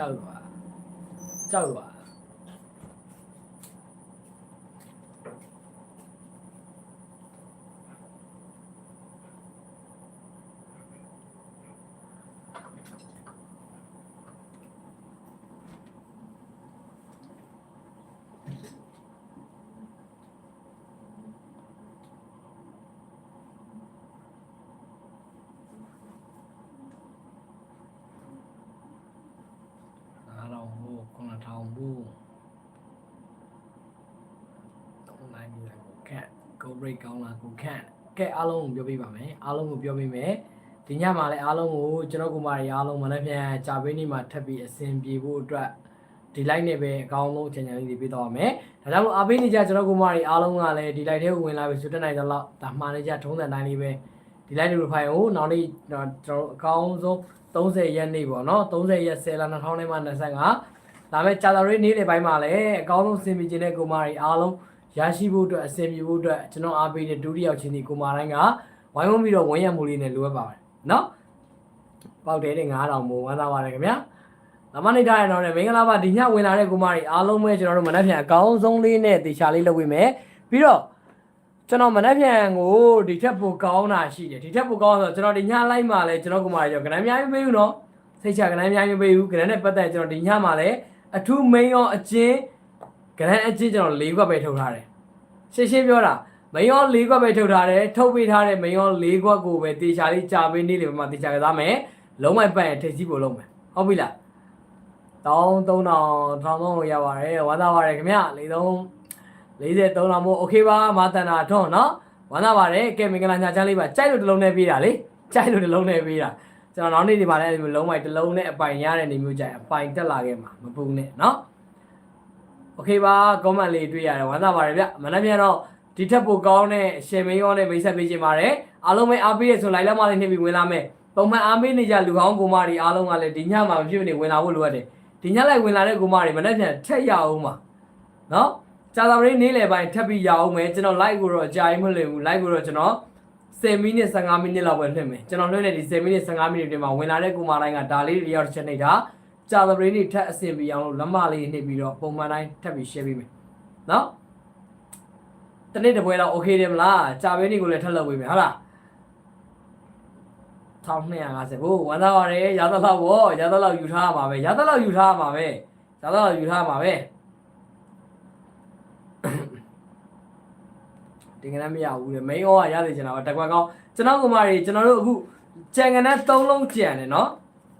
ကြောက်ပါကြောက်ပါအားလုံးဟို9000ဘူးတော့နိုင်နေတယ်ကိုခက်ကိုဘရိတ်ကောင်းလာကို ခက်ကဲအားလုံးကိုပြောပြပါမယ်အားလုံးကိုပြောပြမယ်ဒီညမှာလည်းအားလုံးကိုကျွန်တော်ကူမတွေအားလုံးမနေ့ပြန်ကြာပေးနေမှာထပ်ပြီးအဆင်ပြေဖို့အတွက်ဒီ live နဲ့ပဲအကောင်းဆုံးအချိန်ချင်းလေးတွေပေးတော့မယ်ဒါကြောင့်မို့အားပေးနေကြကျွန်တော်ကူမတွေအားလုံးကလည်းဒီ live ထဲကိုဝင်လာပြီဆိုတက်နိုင်သလောက်ဒါမှန်နေကြထုံးစံတိုင်းလေးပဲဒီ live တွေဖိုင်ကိုနောက်နေ့ကျွန်တော်အကောင်းဆုံး30ရက်နေ့ပေါ့နော်30ရက်10လ2025ဒါမဲ့ကြာတော်ရေးနေ့တွေပိုင်းမှာလည်းအကောင်းဆုံးစင်ပြခြင်းတဲ့ကိုမတွေအားလုံး ရရှိဖို့အတွက်အဆင်ပြေဖို့အတွက်ကျွန်တော်အားပေးတဲ့ဒုတိယချင်းဒီကိုမတိုင်းကဝိုင်းဝန်းပြီးတော့ဝန်ရမှုလေးနဲ့လိုအပ်ပါပါတယ်နော်ပေါက်တယ်တဲ့9000မို့ဝမ်းသာပါတယ်ခင်ဗျာလမနေတိုင်းတော့လည်းမင်္ဂလာပါဒီညဝင်လာတဲ့ကိုမတွေအားလုံးပဲကျွန်တော်တို့မနက်ဖြန်အကောင်းဆုံးလေးနဲ့တေချာလေးလုပ်ပေးမယ်ပြီးတော့ကျွန်တော်မနက်ဖြန်ကိုဒီထက်ပိုကောင်းတာရှိတယ်ဒီထက်ပိုကောင်းဆိုတော့ကျွန်တော်ဒီညလိုက်မှလည်းကျွန်တော်ကိုမတွေကျွန်တော်ကဏ္ဍအများကြီးမပေးဘူးနော်စိတ်ချကဏ္ဍအများကြီးမပေးဘူးကဏ္ဍနဲ့ပတ်သက်ကျွန်တော်ဒီညမှာလည်းအထူးမင်းရောအချင်းကဏ္ဍအချင်းကျွန်တော်၄ခွက်ပဲထုတ်ထားတယ် ရှင်းရှင်းပြောတာမင်းရော၄ခွက်ပဲထုတ်ထားတယ်ထုတ်ပေးထားတဲ့မင်းရော၄ခွက်ကိုပဲတေချာလေးကြာပေးနေလေမှာတေချာကစားမယ်လုံးဝပတ်ရင်ထိတ်ကြီးပို့လုံးမယ်ဟုတ်ပြီလားတောင်း3000ထောင်သုံးရပါတယ်ဝမ်းသာပါတယ်ခင်ဗျ၄သုံး43တောင်မို့โอเคပါမာတန်တာထွန်းနော်ဝမ်းသာပါတယ်ကဲမင်္ဂလာညာချမ်းလေးပါကြိုက်လို့တစ်လုံးနဲ့ပေးတာလေကြိုက်လို့တစ်လုံးနဲ့ပေးတာကျွန်တော်နောက်နေ့ဒီမှာလည်းလုံးဝတစ်လုံးနဲ့အပိုင်ရတဲ့နေမျိုးကြိုက်အပိုင်တက်လာခဲ့မှာမပူနဲ့နော် โอเคပါ comment လေးတွေ့ရတယ်ဝမ်းသာပါတယ်ဗျမနေ့ပြန်တော့ဒီထက်ပိုကောင်းတဲ့ရှင်မင်းရောနဲ့မိတ်ဆက်ပေးခြင်းပါတယ်အားလုံးပဲအားပေးရဆိုလိုက်လက်မလေးနှိပ်ပြီးဝင်လာမယ်ပုံမှန်အားပေးနေကြလူကောင်းကိုမတွေအားလုံးကလည်းဒီညမှာမဖြစ်မနေဝင်လာဖို့လိုအပ်တယ်ဒီညလိုက်ဝင်လာတဲ့ကိုမတွေမနေ့ပြန်ထက်ရအောင်ပါနော်ကြာသပတေးနေ့လယ်ပိုင်းထပ်ပြီးရအောင်မယ်ကျွန်တော် live ကိုတော့အကြာကြီးမလွယ်ဘူး live ကိုတော့ကျွန်တော်10မိနစ်15မိနစ်လောက်ပဲလွှင့်မယ်ကျွန်တော်လွှင့်တဲ့ဒီ10မိနစ်15မိနစ်တွင်မှာဝင်လာတဲ့ကိုမတိုင်းကဒါလေးတွေရောက်တစ်ချက်နှိပ်တာ ကြာသပတေးနေ့ထပ်အဆင်ပြေအောင်လို့လက်မလေးနှိပ်ပြီးတော့ပုံမှန်တိုင်းထပ်ပြီး share ပေးမယ်နော်တနေ့တစ်ပွဲတော့ okay တယ်မလားကြာပေးနေကိုလည်းထပ်လုပ်ပေးမယ်ဟုတ်လား1250ကိုဝမ်းသာပါတယ်ရသလောက်ဗောရသလောက်ယူထားရမှာပဲရသလောက်ယူထားရမှာပဲရသလောက်ယူထားရမှာပဲတင်ကနမရဘူးလေမိန်ဩကရသေးချင်တာပါတကွက်ကောင်းကျွန်တော်ကမာတွေကျွန်တော်တို့အခုကြံကနန်း3လုံးကြံတယ်နော်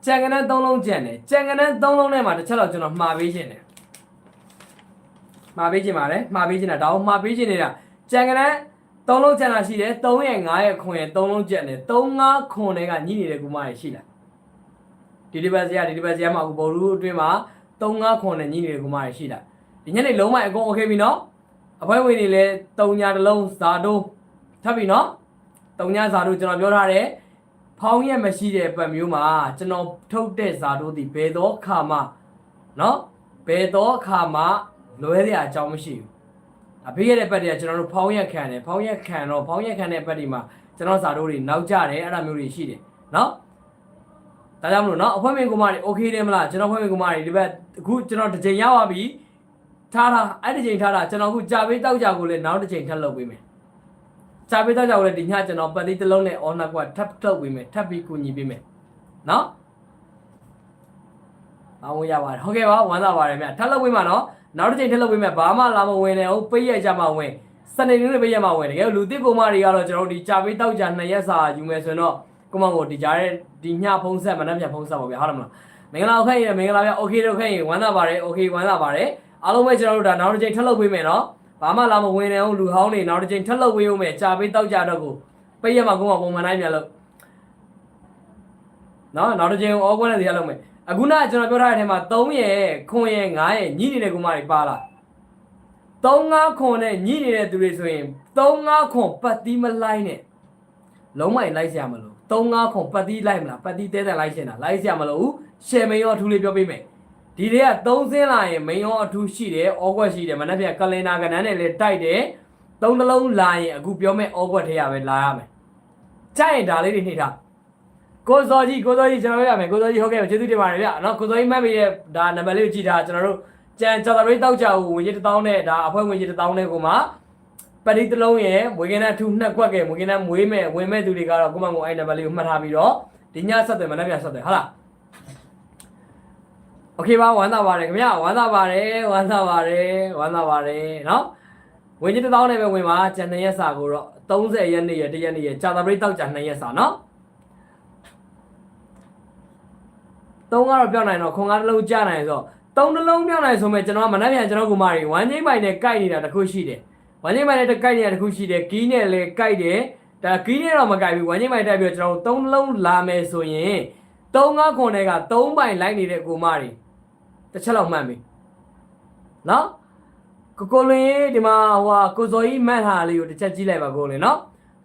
ကြံကနန်း၃လုံးကြံတယ်ကြံကနန်း၃လုံးနဲ့မှာတစ်ချက်တော့ကျွန်တော်မှာပေးခြင်းတယ်မှာပေးခြင်းပါတယ်မှာပေးခြင်းတာဒါအောင်မှာပေးခြင်းနေတာကြံကနန်း၃လုံးကြံတာရှိတယ်၃ရဲ့၅ရဲ့ခွန်ရဲ့၃လုံးကြံတယ်၃၅ခွန်တွေကညှိနေတဲ့ကူမရရှိလားဒီဒီဘက်ဆရာဒီဒီဘက်ဆရာမှာအခုဘော်လူအတွင်းမှာ၃၅ခွန်နဲ့ညှိနေတဲ့ကူမရရှိလားဒီညနေလုံးဝအကုန် okay ပြီနော်အဖွဲဝင်တွေလည်း၃ညတစ်လုံးဇာတို့ထပ်ပြီနော်၃ညဇာတို့ကျွန်တော်ပြောထားတယ် ဖောင်းရက်မရှိတဲ့ပတ်မျိုးမှာကျွန်တော်ထုတ်တဲ့ဇာတိုးဒီဘယ်တော့ခါမှနော်ဘယ်တော့ခါမှလွဲရအကြောင်းမရှိဘူးအဖေးရတဲ့ပတ်တွေကကျွန်တော်တို့ဖောင်းရက်ခံတယ်ဖောင်းရက်ခံတော့ဖောင်းရက်ခံတဲ့ပတ်တွေမှာကျွန်တော်ဇာတိုးတွေနောက်ကျတယ်အဲ့ဒါမျိုးတွေရှိတယ်နော်ဒါကြောင့်မလို့နော်အဖွဲဝင်ကူမတွေโอเคတယ်မလားကျွန်တော်ဖွဲဝင်ကူမတွေဒီဘက်အခုကျွန်တော်တစ်ချိန်ရောက်ပါပြီ ထားတာအဲ့ဒီချိန်ထားတာကျွန်တော်အခုကြာပေးတောက်ကြကိုလည်းနောက်တစ်ချိန်ထပ်လုပ်ပေးမယ် ကြာပေးတောက်ကြကိုလည်းဒီညကျွန်တော်ပတ်တိတစ်လုံးနဲ့အော်နာကွာထပ်ထုတ်ပေးမယ်ထပ်ပြီးကူညီပေးမယ်နော်အောင်ဝင်ရပါတယ်ဟုတ်ကဲ့ပါဝမ်းသာပါတယ်မြတ်ထပ်လုပ်ပေးမှာနော်နောက်တစ်ချိန်ထပ်လုပ်ပေးမယ်ဘာမှလာမဝင်နဲ့ဟုတ်ပိတ်ရကြမှာဝင်စနေနေ့နဲ့ပိတ်ရမှာဝင်တကယ်လူသစ်ကောင်မတွေကတော့ကျွန်တော်တို့ဒီကြာပေးတောက်ကြနှစ်ရက်စာယူမယ်ဆိုရင်တော့ကိုမကိုဒီကြားတဲ့ဒီညဖုံးဆက်မနှက်ပြန်ဖုံးဆက်ပါဗျာဟုတ်တယ်မလားမင်္ဂလာဟုတ်ခဲ့ရင်မင်္ဂလာဗျာโอเคတော့ခဲ့ရင်ဝမ်းသာပါတယ်โอเคဝမ်းသာပါတယ် အားလုံးပဲကျွန်တော်တို့ဒါနောက်တစ်ချိန်ထပ်လုပ်ပေးမယ်နော် ဘာမှလာမဝင်နေအောင်လူဟောင်းနေနောက်တစ်ချိန်ထပ်လုပ်ပေးဦးမယ်ကြာပေးတောက်ကြတော့ကိုပိတ်ရမှာကိုမပုံမှန်တိုင်းပြန်လို့နော်နောက်တစ်ချိန်အောကွန်းတဲ့စီကလုပ်မယ်အခုနကကျွန်တော်ပြောထားတဲ့အထဲမှာ3ရဲ့ခွန်ရဲ့9ရဲ့ညှိနေတဲ့ကုမတွေပါလား3 5ခွန်နဲ့ညှိနေတဲ့သူတွေဆိုရင်3 5ခွန်ပတ်တီးမလိုက်နဲ့လုံးဝလိုက်ရမလို့3 5ခွန်ပတ်တီးလိုက်မလားပတ်တီးတဲတဲလိုက်ရှင်တာလိုက်ရမလို့ရှယ်မင်းရောအထူးလေးပြောပေးမယ် ဒီတွေက3ဆင်းလာရင်မိန်ရောအထူးရှိတယ်ဩကွက်ရှိတယ်မနေ့ကကလင်နာကနန်းနဲ့လည်းတိုက်တယ်သုံးနှလုံးလာရင်အခုပြောမဲ့ဩကွက်ထဲရပဲလာရမယ်ကြိုက်ရင်ဒါလေးတွေနှိပ်ထားကိုစောကြီးကိုစောကြီးကျွန်တော်ပြောရမယ်ကိုစောကြီးဟုတ်ကဲ့ကျေးဇူးတင်ပါတယ်ဗျာနော်ကိုစောကြီးမှတ်ပြီးတဲ့ဒါနံပါတ်လေးကိုကြည့်တာကျွန်တော်တို့ကြံကျော်တော်ရိတ်တောက်ကြကိုဝင်ကြီးတစ်တောင်းနဲ့ဒါအဖွဲ့ဝင်ကြီးတစ်တောင်းနဲ့ကိုမှပရိသလုံးရဲ့မွေးကင်းတဲ့ထူနှစ်ခွက်ကဲမွေးကင်းတဲ့မွေးမဲ့ဝင်မဲ့သူတွေကတော့ကိုမကိုအဲ့နံပါတ်လေးကိုမှတ်ထားပြီးတော့ဒီညဆက်တယ်မနေ့ပြန်ဆက်တယ်ဟုတ်လား โอเคပါဝမ်းသာပါတယ်ခင်ဗျာဝမ်းသာပါတယ်ဝမ်းသာပါတယ်ဝမ်းသာပါတယ်နော်ဝင်ကြီးတစ်တောင်းနဲ့ပဲဝင်ပါကျန်2ရက်စာကိုတော့30ရက်နေ့ရက်1ရက်နေ့ရက်ကြာသပတေးတောက်ကြ2ရက်စာနော် သုံးကတော့ပြောင်းနိုင်တော့ခွန်ကားတစ်လုံးကြားနိုင်ဆိုတော့သုံးတစ်လုံးပြောင်းနိုင်ဆိုမဲ့ကျွန်တော်ကမနှက်ပြန်ကျွန်တော်ကူမတွေဝမ်းချင်းပိုင်နဲ့ကြိုက်နေတာတစ်ခုရှိတယ်ဝမ်းချင်းပိုင်နဲ့ကြိုက်နေတာတစ်ခုရှိတယ်ကီးနဲ့လည်းကြိုက်တယ်ဒါကီးနဲ့တော့မကြိုက်ဘူးဝမ်းချင်းပိုင်တက်ပြီးတော့ကျွန်တော်သုံးလုံးလာမယ်ဆိုရင်သုံးကားခွန်တွေကသုံးပိုင်လိုက်နေတဲ့ကူမတွေ တစ်ချက်လောက်မှတ်ပြီနော်ကိုကိုလွင်ရေဒီမှာဟိုဟာကိုစော်ကြီးမှတ်ထားလေးကိုတစ်ချက်ကြည့်လိုက်ပါကိုလွင်နော်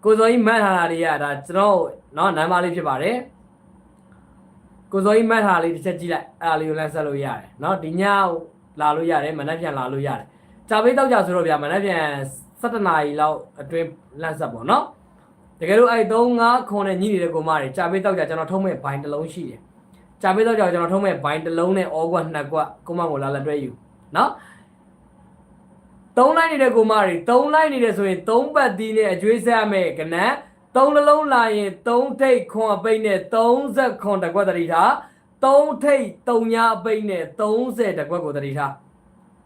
ကိုစော်ကြီးမှတ်ထားတာတွေကဒါကျွန်တော်နော်နံပါတ်လေးဖြစ်ပါတယ်ကိုစော်ကြီးမှတ်ထားလေးတစ်ချက်ကြည့်လိုက်အဲ့ဒါလေးကိုလမ်းဆက်လို့ရတယ်နော်ဒီညလာလို့ရတယ်မနက်ပြန်လာလို့ရတယ်ကြာပေးတော့ကြဆိုတော့ဗျာမနက်ပြန်7နာရီလောက်အတွင်းလမ်းဆက်ပေါ့နော်တကယ်လို့အဲ့3 5 9နဲ့ညီနေတဲ့ကိုမတွေကြာပေးတော့ကြကျွန်တော်ထုံးမဲ့ဘိုင်းတစ်လုံးရှိတယ် ကြာပေးတော့ကြာကျွန်တော်ထုံးမဲ့ဘိုင်းတစ်လုံးနဲ့ဩကွက်နှစ်ကွက်ကိုမကိုလာလက်တွဲယူเนาะသုံးလိုက်နေတဲ့ကိုမတွေသုံးလိုက်နေတယ်ဆိုရင်သုံးပတ်သီးနဲ့အကျွေးဆက်ရမယ်ကနန်းသုံးနှလုံးလာရင်သုံးထိတ်ခွန်အပိတ်နဲ့30ခွန်တစ်ကွက်တတိထားသုံးထိတ်သုံးညာအပိတ်နဲ့30တစ်ကွက်ကိုတတိထား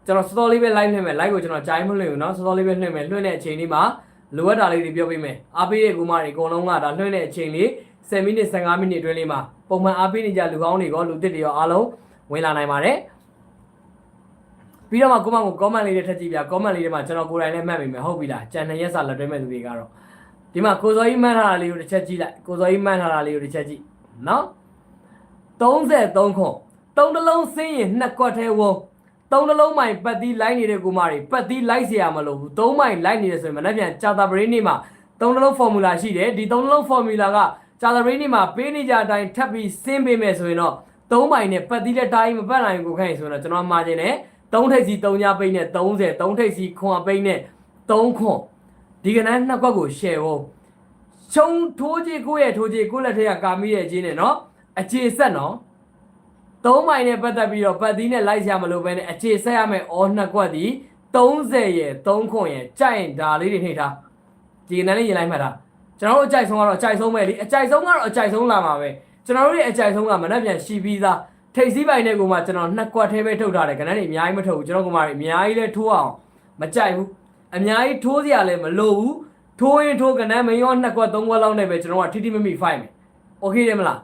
ကျွန်တော်စောစောလေးပဲ live လွှင့်မယ် live ကိုကျွန်တော်ကြိုင်းမလွှင့်ဘူးเนาะစောစောလေးပဲလွှင့်မယ်လွှင့်တဲ့အချိန်လေးမှာလိုအပ်တာလေးတွေပြောပေးမယ်အားပေးတဲ့ကူမတွေအကုန်လုံးကဒါလွှင့်တဲ့အချိန်လေး 10မိနစ်15မိနစ်အတွင်းလေးမှာပုံမှန်အားပေးနေကြလူကောင်းတွေရောလူသစ်တွေရောအားလုံးဝင်လာနိုင်ပါတယ် ပြီးတော့မှကိုမကို comment လေးတွေထပ်ကြည့်ပြ comment လေးတွေမှာကျွန်တော်ကိုယ်တိုင်လည်းမှတ်မိမယ်ဟုတ်ပြီလားကြံနှစ်ရက်စာလက်တွဲမဲ့သူတွေကတော့ဒီမှာကိုစောကြီးမှတ်ထားတာလေးကိုတစ်ချက်ကြည့်လိုက်ကိုစောကြီးမှတ်ထားတာလေးကိုတစ်ချက်ကြည့်နော်33ခွန်သုံးတစ်လုံးစင်းရင်နှစ်ကွက်သေးဝုံသုံးတစ်လုံးမိုင်ပတ်သီးလိုက်နေတဲ့ကိုမတွေပတ်သီးလိုက်เสียရမလို့ဘူးသုံးမိုင်လိုက်နေတယ်ဆိုရင်မနေ့ပြန်ကြာတာပရင်းနေ့မှာသုံးတစ်လုံး formula ရှိတယ်ဒီသုံးတစ်လုံး formula က ကြာတာပရင်းနေ့မှာပေးနေကြအတိုင်းထပ်ပြီးစင်းပေးမယ်ဆိုရင်တော့သုံးမိုင်နဲ့ပတ်သီးလက်တိုင်းမပတ်နိုင်ဘူးကိုခိုင်းဆိုရင်တော့ကျွန်တော်မှာခြင်းနဲ့သုံးထိပ်စီသုံးညပိတ်နဲ့30သုံးထိပ်စီခွန်အပိတ်နဲ့3ခွန်ဒီကနန်းနှစ်ကွက်ကို share ဖို့ချုံထိုးကြီးကိုယ့်ရဲ့ထိုးကြီးကိုယ့်လက်ထက်ကကာမိရဲ့အချင်းနဲ့နော်အခြေဆက်နော်သုံးမိုင်နဲ့ပတ်သက်ပြီးတော့ပတ်သီးနဲ့လိုက်ရမလို့ပဲနဲ့အခြေဆက်ရမယ်အော်နှစ်ကွက်ဒီ30ရဲ့3ခွန်ရဲ့ကြိုက်ရင်ဒါလေးတွေနှိပ်ထားဒီကနေ့လေးရင်လိုက်မှတ်တာ ကျွန်တော်တို့အကြိုက်ဆုံးကတော့အကြိုက်ဆုံးပဲလေအကြိုက်ဆုံးကတော့အကြိုက်ဆုံးလာမှာပဲကျွန်တော်တို့ရဲ့အကြိုက်ဆုံးကမနှက်ပြန်ရှိပြီးသားထိပ်စည်းပိုင်တဲ့ကိုမှကျွန်တော်နှစ်ကွက်သေးပဲထုတ်ထားတယ်ခဏနေအများကြီးမထုတ်ဘူးကျွန်တော်ကမှအများကြီးလဲထိုးအောင်မကြိုက်ဘူးအများကြီးထိုးစရာလည်းမလိုဘူး ထိုးရင်ထိုးကနန်းမရောနှစ်ကွက်သုံးကွက်လောက်နဲ့ပဲကျွန်တော်ကထိထိမမိဖိုက်မယ်โอเคတယ်မလား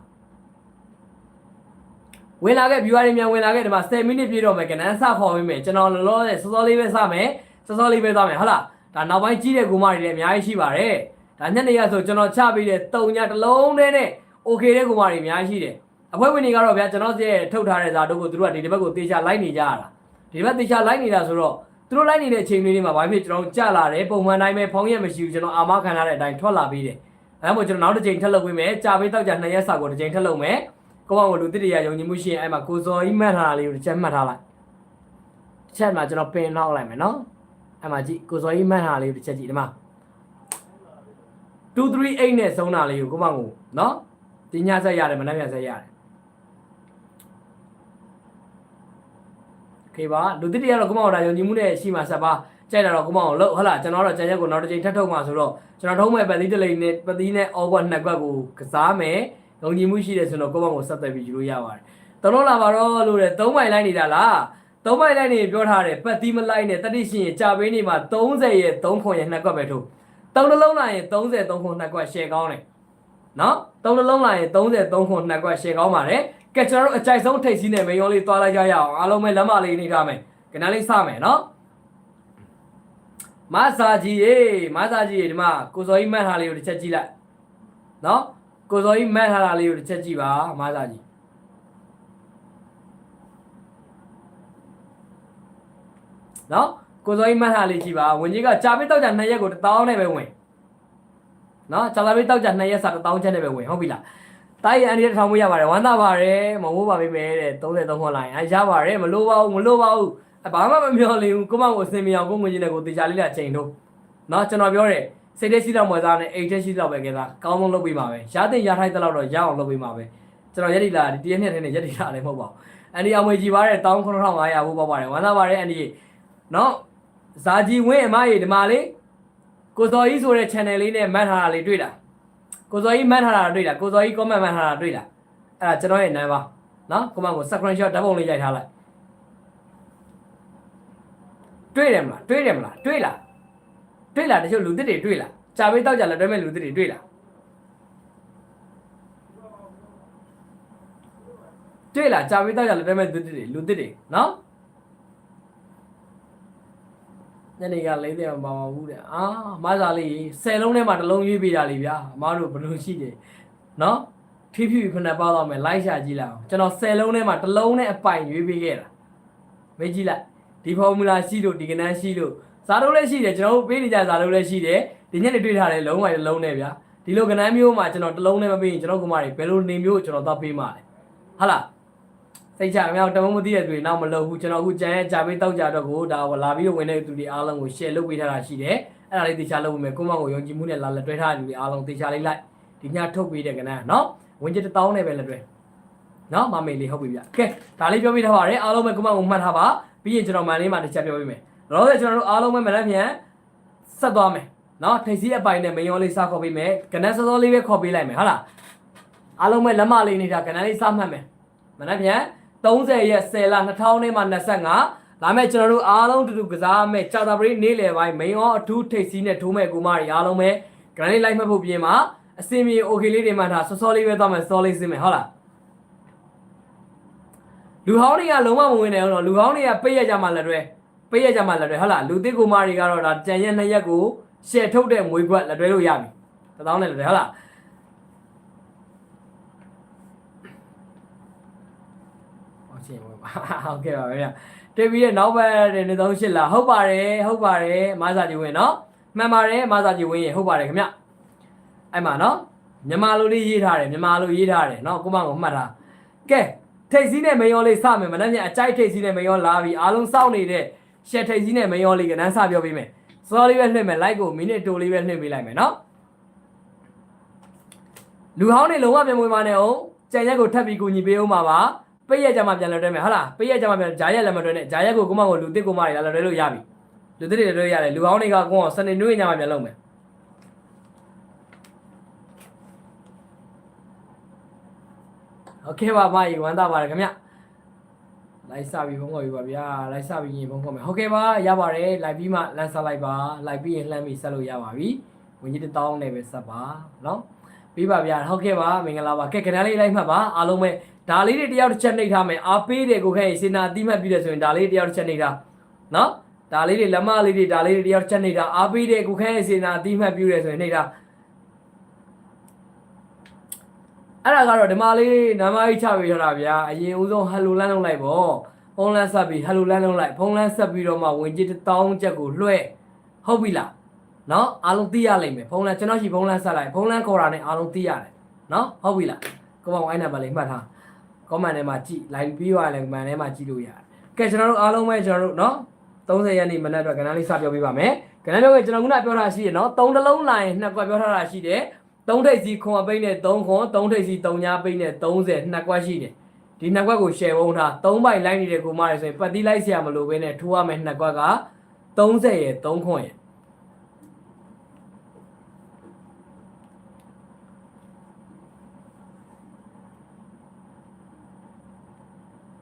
ဝင်လာခဲ့ viewer တွေမြန်ဝင်လာခဲ့ဒီမှာ10မိနစ်ပြည့်တော့မယ်ကနန်းစခေါ်ပေးမယ်ကျွန်တော်လောလောဆယ်စောစောလေးပဲစမယ်စောစောလေးပဲသွားမယ်ဟုတ်လားဒါနောက်ပိုင်းကြီးတဲ့ကူမတွေလည်းအများကြီးရှိပါတယ် ဒါညနေရဆိုကျွန်တော်ချပေးတဲ့တုံညာတစ်လုံးနဲ့နဲ့ okay တဲ့ကောင်မတွေအများကြီးရှိတယ်အဖွဲ့ဝင်တွေကတော့ဗျာကျွန်တော်ရဲ့ထုတ်ထားတဲ့ဇာတို့ကိုသူတို့ကဒီတစ်ဘက်ကိုတေချာလိုက်နေကြရတာဒီဘက်တေချာလိုက်နေတာဆိုတော့သူတို့လိုက်နေတဲ့အချိန်လေးတွေမှာဘာဖြစ်ကျွန်တော်ကြလာတယ်ပုံမှန်တိုင်းပဲဖောင်းရက်မရှိဘူးကျွန်တော်အာမခံရတဲ့အတိုင်းထွက်လာပြီးတယ်အဲမို့ကျွန်တော်နောက်တစ်ချိန်ထပ်လုပ်ပေးမယ်ကြာပေးတော့ကြာနှစ်ရက်စာကိုတစ်ချိန်ထပ်လုပ်မယ်ကိုအောင်ကိုလူတိတရာယုံကြည်မှုရှိရင်အဲ့မှာကိုစော်ကြီးမှတ်ထားတာလေးကိုတစ်ချက်မှတ်ထားလိုက်တစ်ချက်မှာကျွန်တော်ပင်လောက်လိုက်မယ်နော်အဲ့မှာကြည့်ကိုစော်ကြီးမှတ်ထားတာလေးကိုတစ်ချက်ကြည့်ဒီမှာ 238နဲ့ဆုံးတာလေးကိုကိုမောင်ကိုနော်ဒီညဆက်ရတယ်မနက်ပြန်ဆက်ရတယ်ခေပါလူတိတရတော့ကိုမောင်ဒါယုံကြည်မှုနဲ့ရှိမှာဆက်ပါကြိုက်တာတော့ကိုမောင်ကိုလှုပ်ဟုတ်လားကျွန်တော်တော့ကြံရက်ကိုနောက်တစ်ချိန်ထပ်ထုတ်မှာဆိုတော့ကျွန်တော်ထုံးမဲ့ပတိတလိန်နဲ့ပတိနဲ့အော်ဘတ်နှစ်ခွက်ကိုကစားမယ်ယုံကြည်မှုရှိတယ်ဆိုတော့ကိုမောင်ကိုဆက်သွယ်ပြီးယူလို့ရပါတယ်တလုံးလာပါတော့လို့လေ3မိုင်လိုက်နေတာလားသုံးမိုင်လိုက်နေပြောထားတယ်ပတ်သီးမလိုက်နဲ့တတိရှင်ရကြာပေးနေမှာ30ရဲ့3ခွန်ရဲ့နှစ်ကွက်ပဲထို့ တ်သုံးနှလုံးလာရင်33ခွန်နှစ်ကွက်ရှယ်ကောင်းတယ်နော်သုံးနှလုံးလာရင်33ခွန်နှစ်ကွက်ရှယ်ကောင်းပါတယ်ကဲကျွန်တော်တို့အကြိုက်ဆုံးထိတ်စီးနဲ့မေယောလေးသွားလိုက်ကြရအောင်အားလုံးပဲလက်မလေးနေထားမယ်ကနန်းလေးစမယ်နော်မဆာကြီးရေမဆာကြီးရေဒီမှာကိုစောကြီးမှတ်ထားလေးကိုတစ်ချက်ကြည့်လိုက်နော်ကိုစောကြီးမှတ်ထားတာလေးကိုတစ်ချက်ကြည့်ပါမဆာကြီးနော် ကိုစောကြီးမှတ်ထားလေးကြည့်ပါဝင်ကြီးကဂျာပိတောက်ကြ2ရက်ကို1000နဲ့ပဲဝင်နော်ဂျာပိတောက်ကြ2ရက်စာ1000ချက်နဲ့ပဲဝင်ဟုတ်ပြီလားတိုင်းအန်ဒီထောင်မရပါတယ်ဝမ်းသာပါတယ်မမိုးပါမိမယ်တဲ့33ခွန်လိုက်အဲရပါတယ်မလိုပါဘူးမလိုပါဘူးဘာမှမပြောလေဘူးကိုမကိုအစင်မရအောင်ကိုငွေကြီးနဲ့ကိုတေချာလေးလာချိန်တော့နော်ကျွန်တော်ပြောတယ်စိတ်ထဲရှိတော့မွေသားနဲ့အိတ်ထဲရှိတော့ပဲကဲသားကောင်းဆုံးလုပ်ပေးပါပဲရတဲ့ရထိုက်တဲ့လောက်တော့ရအောင်လုပ်ပေးပါပဲကျွန်တော်ရက်ဒီလာဒီတရက်နှစ်ထဲနဲ့ရက်ဒီလာလည်းမဟုတ်ပါဘူးအန်ဒီအမွေကြီးပါတယ်19500ဘူးပေါ့ပါတယ်ဝမ်းသာပါတယ်အန်ဒီနော် ဇာကြီးဝင်းအမကြီးဒီမှာလေးကိုစော်ကြီးဆိုတဲ့ channel လေးနဲ့မှတ်ထားတာလေးတွေ့လားကိုစော်ကြီးမှတ်ထားတာတွေ့လားကိုစော်ကြီး comment မှတ်ထားတာတွေ့လားအဲ့ဒါကျွန်တော်ရဲ့နာမ်ပါနော် comment ကို screenshot ဓာတ်ပုံလေးရိုက်ထားလိုက်တွေ့တယ်မလားတွေ့တယ်မလားတွေ့လားတွေ့လားတချို့လူသစ်တွေတွေ့လားကြာပေးတော့ကြာလက်တွဲမဲ့လူသစ်တွေတွေ့လားတွေ့လားကြာပေးတော့ကြာလက်တွဲမဲ့လူသစ်တွေလူသစ်တွေနော် ညနေကလေးတဲ့မပါဘူးတဲ့အာမဆာလေး10လုံးထဲမှာတစ်လုံးရွေးပေးတာလေဗျာအမားတို့ဘယ်လိုရှိတယ်နော်ဖြည်းဖြည်းခုနပေါတော့မယ်လိုက်ရှာကြည့်လိုက်အောင်ကျွန်တော်10လုံးထဲမှာတစ်လုံးနဲ့အပိုင်ရွေးပေးခဲ့တာမေးကြည့်လိုက်ဒီဖော်မူလာရှိလို့ဒီကနန်းရှိလို့ဇာတုလည်းရှိတယ်ကျွန်တော်တို့ပေးနေကြဇာတုလည်းရှိတယ်ဒီညနေတွေ့ထားတဲ့လုံးဝတစ်လုံးနဲ့ဗျာဒီလိုကနန်းမျိုးမှာကျွန်တော်တစ်လုံးနဲ့မပေးရင်ကျွန်တော်ကမာတွေဘယ်လိုနေမျိုးကျွန်တော်တော့ပေးမှာလဲဟာလား စိတ်ချအများတမမသိတဲ့သူတွေနောက်မလုပ်ဘူးကျွန်တော်အခုကြံရဲ့ကြာပေးတောက်ကြတော့ကိုဒါလာပြီးတော့ဝင်တဲ့သူတွေအားလုံးကို share လုပ်ပေးထားတာရှိတယ်အဲ့ဒါလေးတေချာလုပ်ပေးမယ်ကိုမကိုယုံကြည်မှုနဲ့လာလက်တွဲထားတဲ့လူတွေအားလုံးတေချာလေးလိုက်ဒီညထုတ်ပေးတဲ့ကနန်းနော်ဝင်ကျ1000နဲ့ပဲလက်တွဲနော်မမေလေးဟုတ်ပြီဗျကဲဒါလေးပြောပြထားပါတယ်အားလုံးပဲကိုမကိုမှတ်ထားပါပြီးရင်ကျွန်တော်မန်လေးမှာတစ်ချက်ပြောပေးမယ်တော့လည်းကျွန်တော်တို့အားလုံးပဲမလက်ပြန်ဆက်သွားမယ်နော်ထိပ်စီးအပိုင်နဲ့မယောလေးစခေါ်ပေးမယ်ကနန်းစောစောလေးပဲခေါ်ပေးလိုက်မယ်ဟုတ်လားအားလုံးပဲလက်မလေးနေတာကနန်းလေးစမှတ်မယ်မလက်ပြန် 30ရက်10လ2000နဲ့မှ25လာမဲ့ကျွန်တော်တို့အားလုံးတူတူကစားမဲ့ကြာတာပရိနေ့လယ်ပိုင်းမိန်ရောအထူးထိပ်စီးနဲ့ထိုးမဲ့ကိုမတွေအားလုံးပဲကနန်းလေးလိုက်မှတ်ဖို့ပြင်မှာအစင်မြေ okay လေးတွေမှထားစောစောလေးပဲသွားမယ်စောလေးစင်းမယ်ဟုတ်လားလူဟောင်းတွေကလုံးဝမဝင်နိုင်ဘူးတော့လူဟောင်းတွေကပိတ်ရကြမှလက်တွဲပိတ်ရကြမှလက်တွဲဟုတ်လားလူသစ်ကိုမတွေကတော့ဒါကြံရက်နှစ်ရက်ကိုရှယ်ထုတ်တဲ့မွေးခွက်လက်တွဲလို့ရပြီတသောင်းနဲ့လက်တွဲဟုတ်လား ဟုတ်ချင်းဝင်ပါဟုတ်ကဲ့ပါဗျာတွေ့ပြီးတဲ့နောက်ဘက်တဲ့နေသုံးရှစ်လားဟုတ်ပါတယ်ဟုတ်ပါတယ်မဆာကြီးဝင်နော်မှန်ပါတယ်မဆာကြီးဝင်ရေဟုတ်ပါတယ်ခင်ဗျအဲ့မှာနော်မြန်မာလိုလေးရေးထားတယ်မြန်မာလိုရေးထားတယ်နော်ကိုမကိုမှတ်ထားကဲထိတ်စည်းနဲ့မယောလေးစမယ်မနေ့ကအကြိုက်ထိတ်စည်းနဲ့မယောလာပြီအားလုံးစောင့်နေတဲ့ရှက်ထိတ်စည်းနဲ့မယောလေးကနန်းစပြောပေးမယ်စောလေးပဲလွှင့်မယ် like ကိုမိနစ်တိုလေးပဲလွှင့်ပေးလိုက်မယ်နော်လူဟောင်းတွေလုံးဝပြန်မွေးမနဲ့အောင်ကြံရက်ကိုထပ်ပြီးကူညီပေးအောင်ပါပါ ပိတ်ရက်ကြမှာပြန်လွှဲမယ်ဟုတ်လားပိတ်ရက်ကြမှာပြန်ဂျာရက်လည်းမတွဲနဲ့ဂျာရက်ကိုကိုမကိုလူတစ်ကိုမတွေလည်းလွှဲလို့ရပြီလူတစ်တွေလည်းလွှဲရတယ်လူဟောင်းတွေကကိုအောင်စနေနွေးညမှာပြန်လုပ်မယ်โอเคပါမကြီးဝမ်းသာပါတယ်ခင်ဗျလိုက်စပြီးဖုန်းခေါ်ပြီပါဗျာလိုက်စပြီးရင်ဖုန်းခေါ်မယ်ဟုတ်ကဲ့ပါရပါတယ်လိုက်ပြီးမှလမ်းဆက်လိုက်ပါလိုက်ပြီးရင်လှမ်းပြီးဆက်လို့ရပါပြီဝင်ကြီးတောင်းနဲ့ပဲဆက်ပါเนาะပြီးပါဗျာဟုတ်ကဲ့ပါမင်္ဂလာပါကဲကနန်းလေးလိုက်မှတ်ပါအားလုံးပဲ ဒါလေးတွေတယောက်တစ်ချက်နှိပ်ထားမယ်အားပေးတယ်ကိုခဲ့စေနာအတိမတ်ပြီးတယ်ဆိုရင်ဒါလေးတယောက်တစ်ချက်နှိပ်ထားနော်ဒါလေးတွေလက်မလေးတွေဒါလေးတွေတယောက်ချက်နေတာအားပေးတဲ့ကိုခဲစေနာအတိမှတ်ပြုရဲဆိုရင်နေတာအဲ့ဒါကတော့ဒီမလေးနာမကြီးချပေးထားတာဗျာအရင်ဦးဆုံးဟယ်လိုလန်းလုံးလိုက်ပေါ့ဖုန်းလန်းဆက်ပြီးဟယ်လိုလန်းလုံးလိုက်ဖုန်းလန်းဆက်ပြီးတော့မှဝင်ကြည့်တောင်းချက်ကိုလွှဲဟုတ်ပြီလားနော်အားလုံးသိရလိမ့်မယ်ဖုန်းလန်းကျွန်တော်ရှိဖုန်းလန်းဆက်လိုက်ဖုန်းလန်းခေါ်တာနဲ့အားလုံးသိရတယ်နော်ဟုတ်ပြီလားကိုပေါ့အိုင်းနံပါတ်လေးမှတ်ထား comment ထဲမှာကြည့် live ပြီးသွားရင်လည်း comment ထဲမှာကြည့်လို့ရတယ်ကဲကျွန်တော်တို့အားလုံးပဲကျွန်တော်တို့နော်30ရက်နေ့မနက်တော့ကဏ္ဍလေးစပြောပြပါမယ်ကဏ္ဍပြောကကျွန်တော်ခုနပြောထားရှိရနော်3တလုံးလိုင်းနှစ်ကွက်ပြောထားတာရှိတယ်3ထိပ်စီခွန်အပိတ်နဲ့3ခွန်3ထိပ်စီ3ညာပိတ်နဲ့30နှစ်ကွက်ရှိတယ်ဒီနှစ်ကွက်ကို share ဝုန်းထား3ပိုင်လိုက်နေတဲ့ကိုမရယ်ဆိုရင်ပတ်တိလိုက်ဆရာမလို့ဘဲနဲ့ထိုးရမယ်နှစ်ကွက်က30ရယ်3ခွန်ရယ်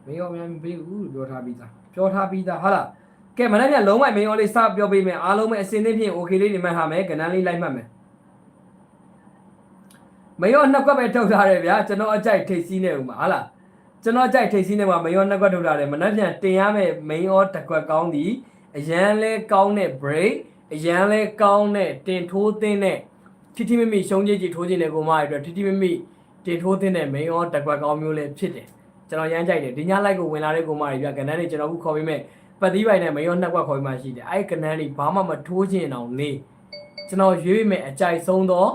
မင်းရောမြန်ပေးဦးပြောထားပြီးသားပြောထားပြီးသားဟုတ်လားကဲမနေ့ကလုံးဝမင်းရောလေးစပြောပေးမယ်အားလုံးပဲအစင်းသင်းဖြင့် okay လေးနေမှတ်ထားမယ်ကဏ္ဍလေးလိုက်မှတ်မယ်မင်းရောနှစ်ကွက်ပဲထုတ်ထားတယ်ဗျာကျွန်တော်အကြိုက်ထိတ်စီးနေဦးမှာဟုတ်လားကျွန်တော်အကြိုက်ထိတ်စီးနေမှာမင်းရောနှစ်ကွက်ထုတ်ထားတယ်မနေ့ပြန်တင်ရမယ်မင်းရောတစ်ကွက်ကောင်းသည်အရန်လဲကောင်းတဲ့ break အရန်လဲကောင်းတဲ့တင်ထိုးသင်းတဲ့ထိထိမိမိရှုံးကြီးကြီးထိုးခြင်းတဲ့ကိုမရဲ့အတွက်ထိထိမိမိတင်ထိုးသင်းတဲ့မင်းရောတစ်ကွက်ကောင်းမျိုးလည်းဖြစ်တယ် ကျွန်တော်ရမ်းကြိုက်တယ်ဒီညလိုက်ကိုဝင်လာတဲ့ကိုမတွေပြကဏ္ဍတွေကျွန်တော်ခုခေါ်ပြီးမဲ့ပတ်သီးပိုင်နဲ့မရောနှစ်ကွက်ခေါ်ပြီးမှရှိတယ်အဲ့ကဏ္ဍတွေဘာမှမထိုးခြင်းအောင်နေကျွန်တော်ရွေးမိမဲ့အကြိုက်ဆုံးသော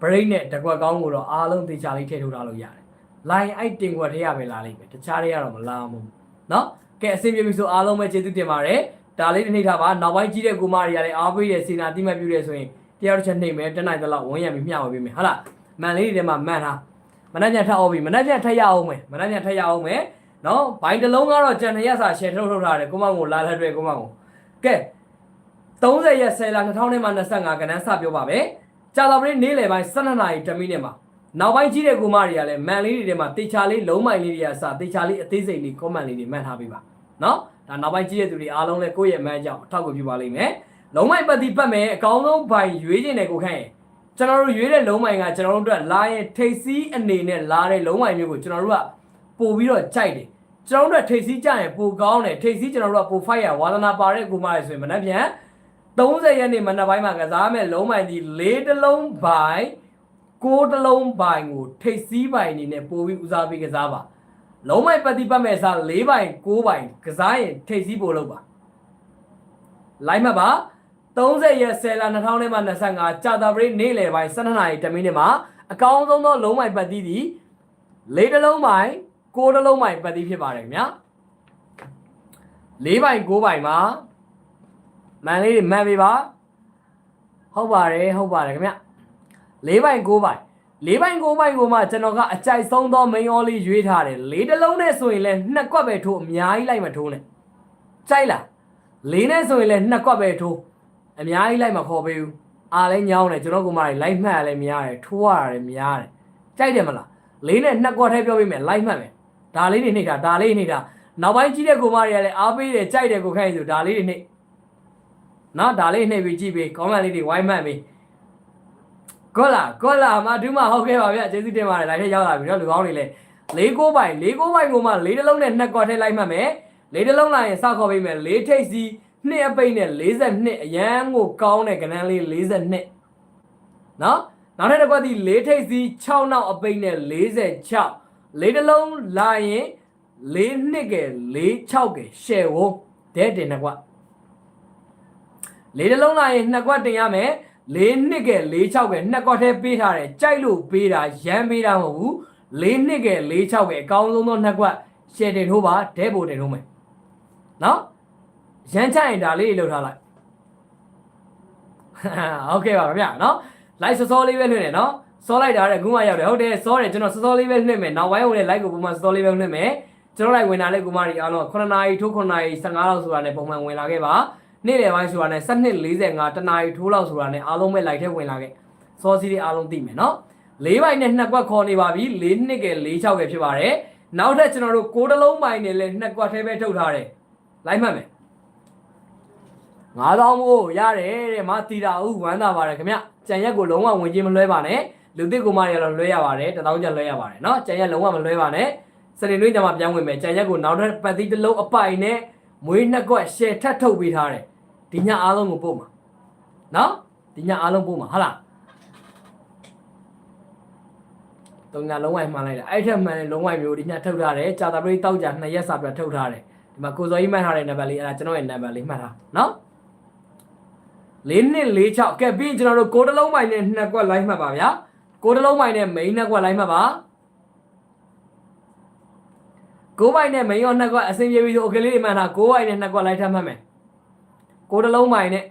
break နဲ့တကွက်ကောင်းကိုတော့အားလုံးသေချာလေးထည့်ထုတ်ထားလို့ရတယ်။ line အိုက်တင်ကွက်ထဲရပဲလာလိမ့်မယ်။တခြားတွေကတော့မလာဘူး။နော်။ကဲအဆင်ပြေပြီဆိုအားလုံးပဲကျေးဇူးတင်ပါတယ်။ဒါလေးတစ်နေ့ထားပါ။နောက်ပိုင်းကြီးတဲ့ကိုမတွေကလည်းအားပေးတဲ့စေနာတိမတ်ပြုတဲ့ဆိုရင်ဒီတရားတစ်ချက်နှိမ့်မယ်တက်နိုင်သလောက်ဝန်းရံပြီးမျှဝေပေးမယ်ဟုတ်လားမန်လေးတွေထဲမှာမှန်ထား မနှက်ပြန်ထပ်အောင်ပြီမနှက်ပြန်ထပ်ရအောင်မယ်မနှက်ပြန်ထပ်ရအောင်မယ်နော်ဘိုင်းတစ်လုံးကတော့ကြံနှစ်ရက်စာရှယ်ထုတ်ထုတ်ထားတယ်ကိုမကိုလာလက်တွေကိုမကိုကဲ30ရက်10လ2025ကဏ္ဍစပြောပါမယ်ကြာသပတေးနေ့လယ်ပိုင်း12နာရီ10မိနစ်မှာနောက်ပိုင်းကြီးတဲ့ကူမတွေကလည်းမန်လေးတွေထဲမှာတေချာလေးလုံးမိုင်လေးတွေကစတေချာလေးအသေးစိတ်လေး comment လေးတွေမှတ်ထားပေးပါနော်ဒါနောက်ပိုင်းကြီးတဲ့သူတွေအားလုံးလည်းကိုယ့်ရဲ့မန်းကြောင့်အထောက်အကူပြုပါလိမ့်မယ်လုံးမိုင်ပတ်တိပတ်မယ်အကောင်းဆုံးဘိုင်ရွေးခြင်းတဲ့ကိုခန့်ရင် ကျွန်တော်တို့ရွေးတဲ့လုံးမိုင်ကကျွန်တော်တို့အတွက်လာရင်ထိတ်စီးအနေနဲ့လာတဲ့လုံးမိုင်မျိုးကိုကျွန်တော်တို့ကပို့ပြီးတော့ကြိုက်တယ်ကျွန်တော်တို့ထိတ်စီးကြရင်ပိုကောင်းတယ်ထိတ်စီးကျွန်တော်တို့ကပိုဖိုက်ရဝါသနာပါတဲ့ကူမတွေဆိုရင်မနှက်ပြန်30ရက်နေ့မနက်ပိုင်းမှာကစားမဲ့လုံးမိုင်ဒီ၄တလုံးဘိုင်ကိုးတလုံးဘိုင်ကိုထိတ်စီးဘိုင်အနေနဲ့ပို့ပြီးဦးစားပေးကစားပါလုံးမိုင်ပတ်တိပတ်မဲ့စား၄ဘိုင်၉ဘိုင်ကစားရင်ထိတ်စီးပို့လို့ပါလိုက်မှတ်ပါ 30ရက်10လ2025ကြာတာပရိနေ့လယ်ပိုင်း12နာရီ10မိနစ်မှာအကောင်းဆုံးသောလုံးမိုင်ပတ်တိသည်၄တလုံးဘိုင်ကိုးတလုံးဘိုင်ပတ်တိဖြစ်ပါတယ်ခင်ဗျာ၄ဘိုင်၉ဘိုင်မှာမန်လေးတွေမှန်ပြီပါဟုတ်ပါတယ်ဟုတ်ပါတယ်ခင်ဗျ၄ဘိုင်၉ဘိုင်၄ဘိုင်၉ဘိုင်ကိုမှကျွန်တော်ကအကြိုက်ဆုံးသော main all လေးရွေးထားတယ်၄တလုံးနဲ့ဆိုရင်လည်းနှစ်ကွက်ပဲထိုးအများကြီးလိုက်မထိုးနဲ့ကြိုက်လား၄နဲ့ဆိုရင်လည်းနှစ်ကွက်ပဲထိုး အများကြီးလိုက်မခေါ်ပေးဘူးအားလည်းညောင်းတယ်ကျွန်တော်ကမှလိုက်မှတ်ရလည်းမရတယ်ထိုးရတာလည်းမရတယ်ကြိုက်တယ်မလား၄နဲ့နှစ်ကွက်ထဲပြောပေးမယ်လိုက်မှတ်မယ်ဒါလေးတွေနှိပ်တာဒါလေးတွေနှိပ်တာနောက်ပိုင်းကြီးတဲ့ကိုမတွေကလည်းအားပေးတယ်ကြိုက်တယ်ကိုခိုင်းဆိုဒါလေးတွေနှိပ်နော်ဒါလေးနှိပ်ပြီးကြည့်ပြီးကောမန့်လေးတွေဝိုင်းမှတ်ပြီးကောလာကောလာမဒူးမဟုတ်ခဲ့ပါဗျကျေးဇူးတင်ပါတယ်လိုက်ထဲရောက်လာပြီနော်လူကောင်းတွေလည်း၄ကိုပိုင်၄ကိုပိုင်ကိုမှ၄တလုံးနဲ့နှစ်ကွက်ထဲလိုက်မှတ်မယ်၄တလုံးလိုက်ရင်စခေါ်ပေးမယ်၄ထိပ်စီ နှစ်အပိတ်နဲ့42အရန်ကိုကောင်းတဲ့ကဏ္ဍလေး42နော်နောက်ထပ်တစ်ခွက်ဒီ၄ထိပ်စီ6နောက်အပိတ်နဲ့46လေးတလုံးလာရင်၄နှစ်ကဲ၄6ကဲရှယ်ဝုံးတဲ့တင်နှစ်ကွက်လေးတလုံးလာရင်နှစ်ကွက်တင်ရမယ်လေးနှစ်ကဲ၄6ကဲနှစ်ကွက်ထဲပေးထားတယ်ကြိုက်လို့ပေးတာရမ်းပေးတာမဟုတ်ဘူးလေးနှစ်ကဲ၄6ကဲအကောင်းဆုံးသောနှစ်ကွက်ရှယ်တင်ထိုးပါဒဲဘိုတင်ထိုးမယ်နော် ရမ်းချရင်ဒါလေးလှုပ်ထားလိုက်ဟုတ်ကဲ့ပါခင်ဗျာနော်လိုက်စောစောလေးပဲလွှင့်တယ်နော်စောလိုက်တာတဲ့ခုမှရောက်တယ်ဟုတ်တယ်စောတယ်ကျွန်တော်စောစောလေးပဲလွှင့်မယ်နောက်ဝိုင်းဝင်တဲ့ like ကိုပုံမှန်စောစောလေးပဲလွှင့်မယ်ကျွန်တော်လိုက်ဝင်တာလေးကိုမကြီးအားလုံး9နာရီထိုး9နာရီ15လောက်ဆိုတာနဲ့ပုံမှန်ဝင်လာခဲ့ပါနေ့လယ်ပိုင်းဆိုတာနဲ့7:45တနာရီထိုးလောက်ဆိုတာနဲ့အားလုံးပဲ like ထဲဝင်လာခဲ့စောစီးလေးအားလုံးသိမယ်နော်၄ပိုင်းနဲ့2ကွက်ခေါ်နေပါပြီ၄နှစ်က၄6ပဲဖြစ်ပါတယ်နောက်ထပ်ကျွန်တော်တို့6တလုံးပိုင်းနဲ့လည်း2ကွက်ထဲပဲထုတ်ထားတယ်လိုက်မှတ်မယ် 9000မို့ရတယ်တဲ့မသီတာဦးဝမ်းသာပါတယ်ခင်ဗျကြံရက်ကိုလုံးဝဝင်ချင်းမလွှဲပါနဲ့လူသစ်ကိုမှရတော့လွှဲရပါတယ်1000ကျပ်လွှဲရပါတယ်နော်ကြံရက်လုံးဝမလွှဲပါနဲ့စနေနေ့ကျမှပြန်ဝင်မယ်ကြံရက်ကိုနောက်ထပ်ပတ်သီးတစ်လုံးအပိုင်နဲ့မွေးနှစ်ကွက်ရှယ်ထပ်ထုတ်ပေးထားတယ်ဒီညအားလုံးကိုပို့မှာနော်ဒီညအားလုံးပို့မှာဟုတ်လားတုံညာလုံးဝမှန်လိုက်တာအဲ့ထက်မှန်တဲ့လုံးဝမျိုးဒီညထုတ်ထားတယ်ကြာတာပရိတောက်ကြနှစ်ရက်စာပြထုတ်ထားတယ်ဒီမှာကိုစော်ကြီးမှတ်ထားတဲ့နံပါတ်လေးအဲ့ဒါကျွန်တော်ရဲ့နံပါတ်လေးမှတ်ထားနော် ၄နှစ်၄6ကဲပြီးကျွန်တော်တို့ကိုတလုံးမိုင်နဲ့နှစ်ကွက်လိုက်မှတ်ပါဗျာကိုတလုံးမိုင်နဲ့ main နှစ်ကွက်လိုက်မှတ်ပါကိုပိုင်နဲ့ main ရောနှစ်ကွက်အဆင်ပြေပြီဆို okay လေးတွေမှတ်ထားကိုပိုင်နဲ့နှစ်ကွက်လိုက်ထပ်မှတ်မယ်ကိုတလုံးမိုင်နဲ့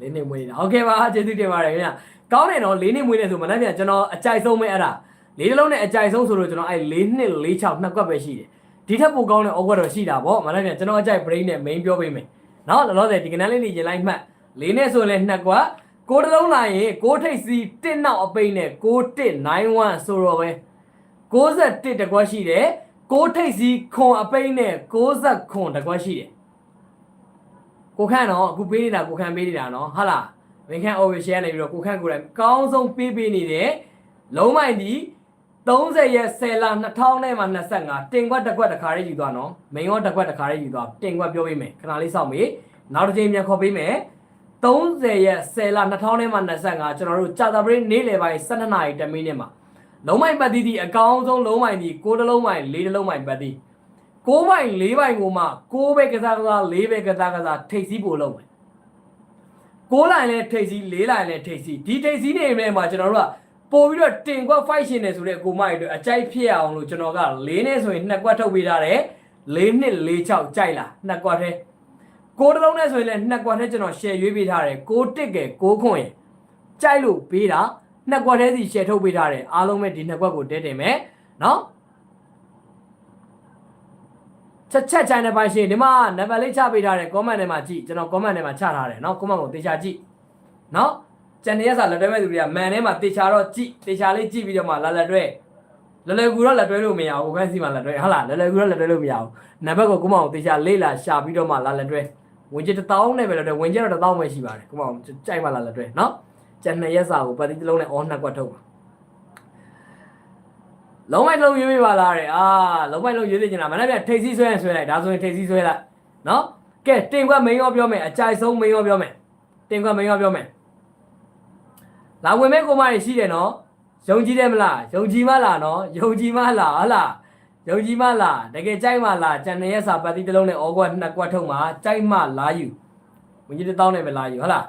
လေးနှစ်မွေးနေတာโอเคပါကျေးဇူးတင်ပါတယ်ခင်ဗျာကောင်းတယ်နော်လေးနှစ်မွေးနေဆိုမနေ့ပြန်ကျွန်တော်အကြိုက်ဆုံးပဲအဲ့ဒါလေးတလုံးနဲ့အကြိုက်ဆုံးဆိုတော့ကျွန်တော်အဲ့၄နှစ်၄6နှစ်ကွက်ပဲရှိတယ် ဒီထက်ပိုကောင်းတဲ့ award တော့ရှိတာပေါ့မနေ့ပြန်ကျွန်တော်အကြိုက် brain နဲ့ main ပြောပေးမယ်နော်လောလောဆယ်ဒီကနန်းလေးနေရင်လိုက်မှတ်လေးနဲ့ဆိုရင်လည်းနှစ်ကွက်ကိုတလုံးလာရင်ကိုထိတ်စီ1နောက်အပိတ်နဲ့6191ဆိုတော့ပဲ61တကွက်ရှိတယ်ကိုထိတ်စီခွန်အပိတ်နဲ့60ခွန်တကွက်ရှိတယ်ကိုခန့်တော့အခုပေးနေတာကိုခန့်ပေးနေတာနော်ဟုတ်လားမင်းခန့် over share နေပြီးတော့ကိုခန့်ကိုယ်တိုင်အကောင်းဆုံးပေးပေးနေတယ်လုံးမိုင်ဒီ 30ရက်10လ2000နဲ့မှ25တင်ကွက်တစ်ကွက်တစ်ခါလေးယူသွားနော်မိန်ရောတစ်ကွက်တစ်ခါလေးယူသွားတင်ကွက်ပြောပေးမယ်ခဏလေးစောင့်မေးနောက်တစ်ချိန်ပြန်ခေါ်ပေးမယ်30ရက်10လ2000နဲ့မှ25ကျွန်တော်တို့ကြာသပတေးနေ့လယ်ပိုင်း12နာရီ10မိနစ်မှာလုံးမိုင်ပတ်သီးဒီအကောင်းဆုံးလုံးမိုင်ဒီ6တလုံးမိုင်4တလုံးမိုင်ပတ်သီး6မိုင်4မိုင်ကိုမှ6ပဲကစားကစား4ပဲကစားကစားထိတ်စီးပို့လုံးမယ်6လိုင်းလဲထိတ်စီး4လိုင်းလဲထိတ်စီးဒီထိတ်စီးနေမယ်မှာကျွန်တော်တို့က ပို့ပြီးတော့တင်ကွက် fight ရှင်နေဆိုတဲ့ကိုမကြီးတို့အကြိုက်ဖြစ်အောင်လို့ကျွန်တော်က၄နဲ့ဆိုရင်နှစ်ကွက်ထုတ်ပေးထားတယ်၄နှစ်၄6ကြိုက်လားနှစ်ကွက်ထဲကိုတစ်လုံးနဲ့ဆိုရင်လည်းနှစ်ကွက်ထဲကျွန်တော် share ရွေးပေးထားတယ်ကိုတစ်ကယ်ကိုခွန်ရင်ကြိုက်လို့ပေးတာနှစ်ကွက်ထဲစီ share ထုတ်ပေးထားတယ်အားလုံးပဲဒီနှစ်ကွက်ကိုတဲတင်မယ်နော်ချက်ချက်ချိုင်းတဲ့ပိုင်းရှင်ဒီမှာနံပါတ်လေးချပေးထားတယ် comment ထဲမှာကြည့်ကျွန်တော် comment ထဲမှာချထားတယ်နော် comment ကိုတေချာကြည့်နော် ကျန်တဲ့ရက်စာလက်တွဲမဲ့သူတွေကမန်ထဲမှာတေချာတော့ကြည့်တေချာလေးကြည့်ပြီးတော့မှလာလက်တွဲလွယ်လွယ်ကူတော့လက်တွဲလို့မရဘူးခန်းစီမှာလက်တွဲဟုတ်လားလွယ်လွယ်ကူတော့လက်တွဲလို့မရဘူးနံပါတ်ကိုကိုမအောင်တေချာလေးလာရှာပြီးတော့မှလာလက်တွဲဝင်ကျတစ်တောင်းနဲ့ပဲလက်တွဲဝင်ကျတော့တစ်တောင်းပဲရှိပါတယ်ကိုမအောင်ကြိုက်မှလာလက်တွဲနော်ကျန်တဲ့ရက်စာကိုပတ်တိတစ်လုံးနဲ့အောနှစ်ကွက်ထုတ်ပါလုံးဝလုံးရွေးပေးပါလားတဲ့အာလုံးဝလုံးရွေးသိချင်တာမနေ့ကထိတ်စီးဆွဲရင်ဆွဲလိုက်ဒါဆိုရင်ထိတ်စီးဆွဲလိုက်နော်ကဲတင်ခွက်မင်းရောပြောမယ်အကြိုက်ဆုံးမင်းရောပြောမယ်တင်ခွက်မင်းရောပြောမယ် လာဝင်မဲ့ကိုမတွေရှိတယ်နော်ယုံကြည်တယ်မလားယုံကြည်မလားနော်ယုံကြည်မလားဟလားယုံကြည်မလားတကယ်ကြိုက်မလားကျန်တဲ့ရက်စာပတ်တိတစ်လုံးနဲ့ဩကွက်နှစ်ကွက်ထုတ်မှာကြိုက်မလာယူဝင်ကြီးတစ်တောင်းနဲ့ပဲလာယူဟလား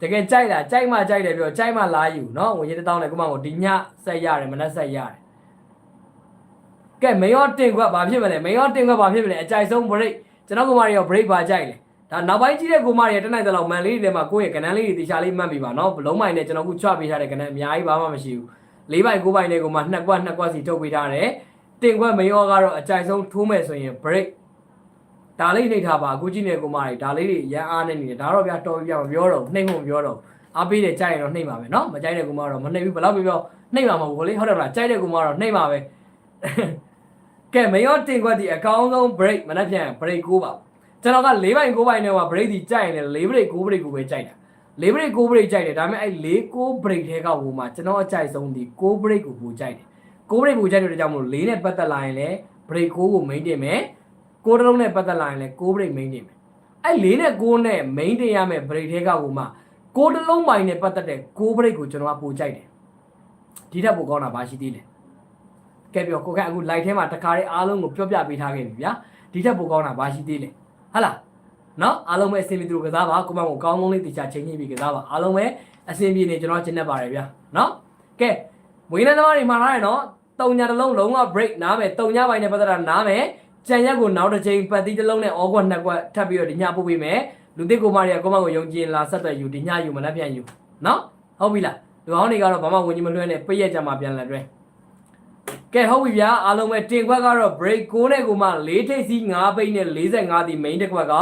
တကယ်ကြိုက်လားကြိုက်မှကြိုက်တယ်ပြောကြိုက်မှလာယူနော်ဝင်ကြီးတစ်တောင်းနဲ့ကိုမကိုဒီညဆက်ရတယ်မနေ့ဆက်ရတယ်ကဲမင်းရောတင်ခွက်ဘာဖြစ်မလဲမင်းရောတင်ခွက်ဘာဖြစ်မလဲအကြိုက်ဆုံး break ကျွန်တော်ကမာရီရော break ပါကြိုက်လေ ဒါနောက်ပိုင်းကြီးတဲ့ကိုမရီတက်နိုင်တဲ့လောက်မန်လေးတွေထဲမှာကိုယ့်ရဲ့ကဏ္ဍလေးတွေတေချာလေးမှတ်ပြီးပါနော်ဘလုံးမိုင်နဲ့ကျွန်တော်ခုချပေးထားတဲ့ကဏ္ဍအများကြီးဘာမှမရှိဘူး၄ပိုင်၉ပိုင်နဲ့ကိုမှနှစ်ကွက်နှစ်ကွက်စီထုတ်ပေးထားတယ်တင်ခွက်မင်းရောကတော့အကြိုက်ဆုံးထိုးမယ်ဆိုရင် break ဒါလေးနှိပ်ထားပါအခုကြည့်နေကိုမရီဒါလေးတွေရန်အားနေနေတယ်ဒါတော့ဗျာတော်ပြီဗျာမပြောတော့နှိပ်ဖို့မပြောတော့အားပေးတယ်ကြိုက်ရင်တော့နှိပ်ပါပဲနော်မကြိုက်တဲ့ကိုမကတော့မနှိပ်ဘူးဘယ်လောက်ပြောပြောနှိပ်မှာမဟုတ်ဘူးလေဟုတ်တယ်မလားကြိုက်တဲ့ကိုမကတော့နှိပ်ပါပဲကဲမင်းရောတင်ခွက်ဒီအကောင်းဆုံး break မနေ့ပြန် break ကိုပါ ကျွန်တော်က၄ပိုင်၉ပိုင်နဲ့မှာ break ဒီကြိုက်ရင်လည်း၄ break 9 break ကိုပဲကြိုက်တာ၄ break 9 break ကြိုက်တယ်ဒါပေမဲ့အဲ့၄9 break ထဲကဟိုမှာကျွန်တော်အကြိုက်ဆုံးဒီ9 break ကိုပိုကြိုက်တယ်9 break ကိုကြိုက်တဲ့ကြောင့်မလို့၄နဲ့ပတ်သက်လာရင်လည်း break 9ကို main တင်မယ်9တစ်လုံးနဲ့ပတ်သက်လာရင်လည်း9 break main တင်မယ်အဲ့၄နဲ့9နဲ့ main တင်ရမယ် break ထဲကဟိုမှာ9တစ်လုံးပိုင်းနဲ့ပတ်သက်တဲ့9 break ကိုကျွန်တော်ကပိုကြိုက်တယ်ဒီထက်ပိုကောင်းတာဘာရှိသေးလဲကဲပြောကိုကအခု live ထဲမှာတခါလေးအားလုံးကိုပြောပြပေးထားခဲ့ပြီဗျာဒီထက်ပိုကောင်းတာဘာရှိသေးလဲ ဟာလားနော်အားလုံးပဲအဆင်ပြေသူကစားပါကိုမကိုကောင်းကောင်းလေးတေချာချိန်ညှိပြီးကစားပါအားလုံးပဲအဆင်ပြေနေကျွန်တော်ကျင်းနေပါတယ်ဗျာနော်ကဲမွေးနေ့သမားတွေမှာထားရနော်တုံညာတစ်လုံးလုံးဝ break နားမယ်တုံညာပိုင်းနဲ့ပတ်သက်တာနားမယ်ကြံရက်ကိုနောက်တစ်ချိန်ပတ်သီးတစ်လုံးနဲ့ဩကွက်နှစ်ကွက်ထပ်ပြီးတော့ဒီညပို့ပေးမယ်လူသစ်ကိုမတွေကကိုမကိုယုံကြည်လာဆက်သွယ်ယူဒီညယူမနှက်ပြန်ယူနော်ဟုတ်ပြီလားလူဟောင်းတွေကတော့ဘာမှဝင်ကြီးမလွှဲနဲ့ပြည့်ရက်ကြမှာပြန်လာတွဲ ကဲဟုတ်ပြီဗျာအားလုံးပဲတင်ခွက်ကတော့ break 6နဲ့ကိုမှ4ထိပ်စီး5ပိတ်နဲ့45ဒီ main တစ်ခွက်က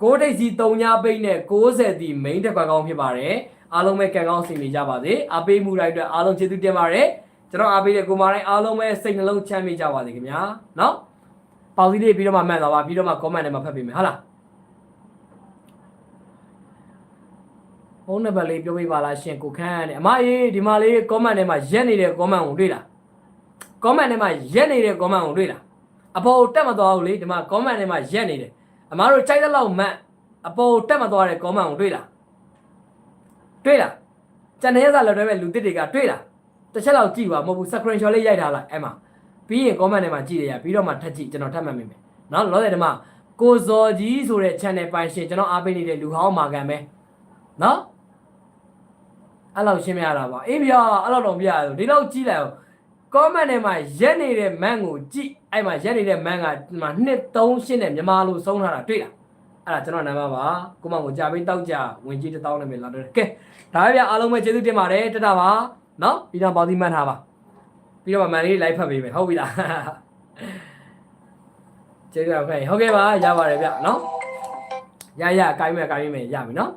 6ထိပ်စီး3ညပိတ်နဲ့60ဒီ main တစ်ခွက်ကောင်းဖြစ်ပါတယ်အားလုံးပဲကံကောင်းစီနေကြပါစေအားပေးမှုတိုင်းအတွက်အားလုံးကျေးဇူးတင်ပါတယ်ကျွန်တော်အားပေးတဲ့ကိုမတိုင်းအားလုံးပဲစိတ်နှလုံးချမ်းမြေ့ကြပါစေခင်ဗျာနော်ပေါင်းစည်းလေးပြီးတော့မှမှတ်သွားပါပြီးတော့မှ comment ထဲမှာဖတ်ပေးမယ်ဟုတ်လားဖုန်းနံပါတ်လေးပြောပြပါလားရှင်ကိုခန့်နဲ့အမအေးဒီမှာလေး comment ထဲမှာရက်နေတဲ့ comment ကိုတွေ့လား comment ထဲမှာရက်နေတဲ့ comment ကိုတွေ့လားအပေါ်တက်မသွားဘူးလေဒီမှာ comment ထဲမှာရက်နေတယ်အမားတို့ကြိုက်တဲ့လောက်မှတ်အပေါ်တက်မသွားတဲ့ comment ကိုတွေ့လားတွေ့လားကျန်တဲ့ရက်စာလက်တွဲမဲ့လူတစ်တွေကတွေ့လားတစ်ချက်လောက်ကြည့်ပါမဟုတ်ဘူး screenshot လေးရိုက်ထားလိုက်အဲ့မှာပြီးရင် comment ထဲမှာကြည့်ရရပြီးတော့မှထပ်ကြည့်ကျွန်တော်ထပ်မှတ်မိမယ်နော်လောတဲ့ဒီမှာကိုဇော်ကြီးဆိုတဲ့ channel ပိုင်ရှင်ကျွန်တော်အားပေးနေတဲ့လူဟောင်းမာကန်ပဲနော်အဲ့လောက်ရှင်းမရတာပါအေးဗျာအဲ့လောက်တော့ပြရတယ်ဒီလောက်ကြည့်လိုက်အောင် comment ထဲမှာရက်နေတဲ့မန်ကိုကြည့်အဲ့မှာရက်နေတဲ့မန်ကဒီမှာ2 3ရှင်းနဲ့မြန်မာလိုဆုံးထားတာတွေ့လားအဲ့ဒါကျွန်တော်နာမပါကိုမကိုကြာပြီးတောက်ကြဝင်ကြီး1000နဲ့ပဲလာတော့တယ်ကဲဒါပဲဗျအားလုံးပဲကျေးဇူးတင်ပါတယ်တတပါနော်ပြီးတော့ပေါင်းသီးမှတ်ထားပါပြီးတော့မန်လေး live ဖတ်ပေးမယ်ဟုတ်ပြီလားကျေးဇူးပါခင်ဟုတ်ကဲ့ပါရပါတယ်ဗျနော်ရရအကိုင်းမဲ့အကိုင်းမဲ့ရပြီနော်